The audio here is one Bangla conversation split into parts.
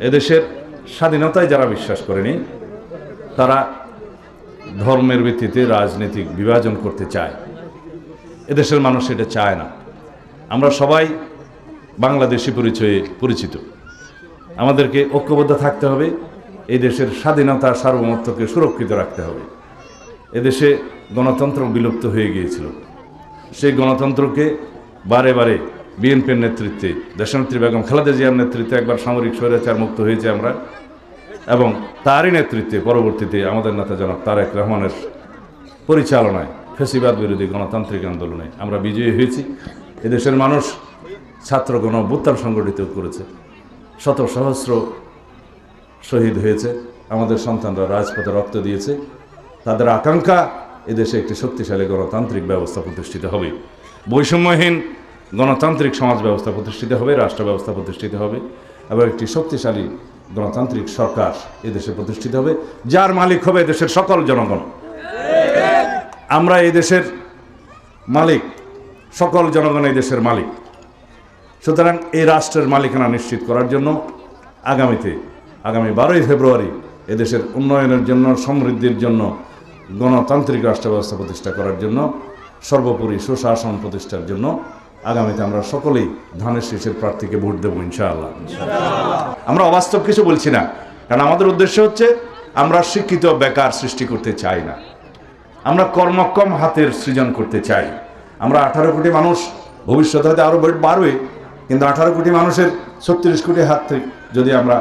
এদেশের স্বাধীনতায় যারা বিশ্বাস করেনি, তারা ধর্মের ভিত্তিতে রাজনৈতিক বিভাজন করতে চায়। এদেশের মানুষ এটা চায় না। আমরা সবাই বাংলাদেশি পরিচয়ে পরিচিত। আমাদেরকে ঐক্যবদ্ধ থাকতে হবে, এই দেশের স্বাধীনতা সার্বভৌমত্বকে সুরক্ষিত রাখতে হবে। এদেশে গণতন্ত্র বিলুপ্ত হয়ে গিয়েছিল। সেই গণতন্ত্রকে বারে বারে বিএনপির নেতৃত্বে, দেশনেত্রী বেগম খালেদা জিয়ার নেতৃত্বে একবার সামরিক স্বৈরাচার মুক্ত হয়েছে আমরা। এবং তারই নেতৃত্বে পরবর্তীতে আমাদের নেতা জনাব তারেক রহমানের পরিচালনায় ফেসিবাদ বিরোধী গণতান্ত্রিক আন্দোলনে আমরা বিজয়ী হয়েছি। এদেশের মানুষ ছাত্র গণ সংগঠিত করেছে। শত সহস্র শহীদ হয়েছে। আমাদের সন্তানরা রাজপথে রক্ত দিয়েছে। তাদের আকাঙ্ক্ষা এদেশে একটি শক্তিশালী গণতান্ত্রিক ব্যবস্থা প্রতিষ্ঠিত হবে। বৈষম্যহীন গণতান্ত্রিক সমাজ ব্যবস্থা প্রতিষ্ঠিত হবে, রাষ্ট্র ব্যবস্থা প্রতিষ্ঠিত হবে, এবং একটি শক্তিশালী গণতান্ত্রিক সরকার এদেশে প্রতিষ্ঠিত হবে, যার মালিক হবে এদেশের সকল জনগণ। আমরা এই দেশের মালিক, সকল জনগণ এই দেশের মালিক। সুতরাং এই রাষ্ট্রের মালিকানা নিশ্চিত করার জন্য আগামীতে, আগামী বারোই ফেব্রুয়ারি এদেশের উন্নয়নের জন্য, সমৃদ্ধির জন্য, গণতান্ত্রিক রাষ্ট্র ব্যবস্থা প্রতিষ্ঠা করার জন্য, সর্বোপরি সুশাসন প্রতিষ্ঠার জন্য আগামীতে আমরা সকলেই ধানের শীষের প্রার্থীকে ভোট দেবো, ইনশাআল্লাহ। আমরা অবাস্তব কিছু বলছি না, কারণ আমাদের উদ্দেশ্য হচ্ছে আমরা শিক্ষিত বেকার সৃষ্টি করতে চাই না। আমরা কর্মক্ষম হাতের সৃজন করতে চাই। আমরা আঠারো কোটি মানুষ, ভবিষ্যতে হয়তো আরও বাড়বে, কিন্তু আঠারো কোটি মানুষের ছত্রিশ কোটি হাত থেকে যদি আমরা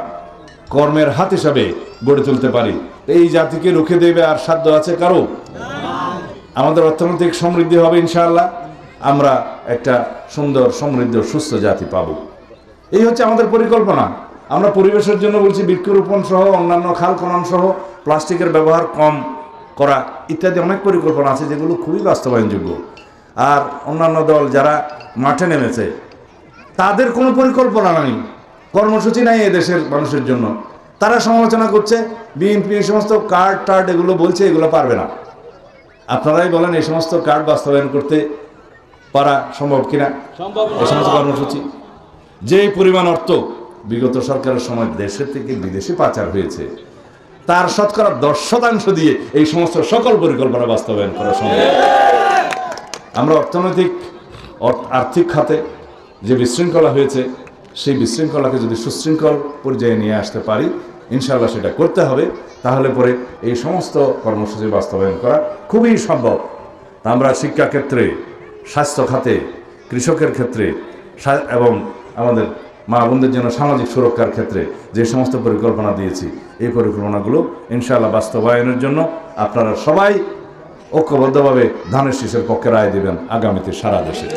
কর্মের হাত হিসাবে গড়ে তুলতে পারি এই জাতিকে রুখে দেবে আর সাধ্য আছে কারও? আমাদের অর্থনৈতিক সমৃদ্ধি হবে, ইনশাআল্লাহ। আমরা একটা সুন্দর, সমৃদ্ধ, সুস্থ জাতি পাব। এই হচ্ছে আমাদের পরিকল্পনা। আমরা পরিবেশের জন্য বলছি বৃক্ষরোপণ সহ, অন্যান্য খাল খনন সহ, প্লাস্টিকের ব্যবহার কম করা ইত্যাদি অনেক পরিকল্পনা আছে যেগুলো খুবই বাস্তবায়নযোগ্য। আর অন্যান্য দল যারা মাঠে নেমেছে, তাদের কোনো পরিকল্পনা নেই। কর্মসূচি নাই এদেশের মানুষের জন্য। তারা সমালোচনা করছে, বিএনপি এই সমস্ত কার্ড টার্ড এগুলো বলছে, এগুলো পারবে না। আপনারাই বলেন এই সমস্ত কার্ড বাস্তবায়ন করতে পারা সম্ভব কিনা? এই সমস্ত কর্মসূচি। যে পরিমাণ অর্থ বিগত সরকারের সময় দেশের থেকে বিদেশে পাচার হয়েছে তার শতকরা দশ শতাংশ দিয়ে এই সমস্ত সকল পরিকল্পনা বাস্তবায়ন করা সম্ভব। আমরা অর্থনৈতিক আর্থিক খাতে যে বিশৃঙ্খলা হয়েছে সেই বিশৃঙ্খলাকে যদি সুশৃঙ্খল পর্যায়ে নিয়ে আসতে পারি ইনশাআল্লাহ সেটা করতে হবে। তাহলে পরে এই সমস্ত কর্মসূচি বাস্তবায়ন করা খুবই সম্ভব। আমরা শিক্ষা ক্ষেত্রে স্বাস্থ্য খাতে কৃষকের ক্ষেত্রে এবং আমাদের মা বোনদের জন্য সামাজিক সুরক্ষার ক্ষেত্রে যে সমস্ত পরিকল্পনা দিয়েছি, এই পরিকল্পনাগুলো ইনশাআল্লাহ বাস্তবায়নের জন্য আপনারা সবাই ঐক্যবদ্ধভাবে ধানের শীষের পক্ষে রায় দেবেন আগামীতে সারা দেশে।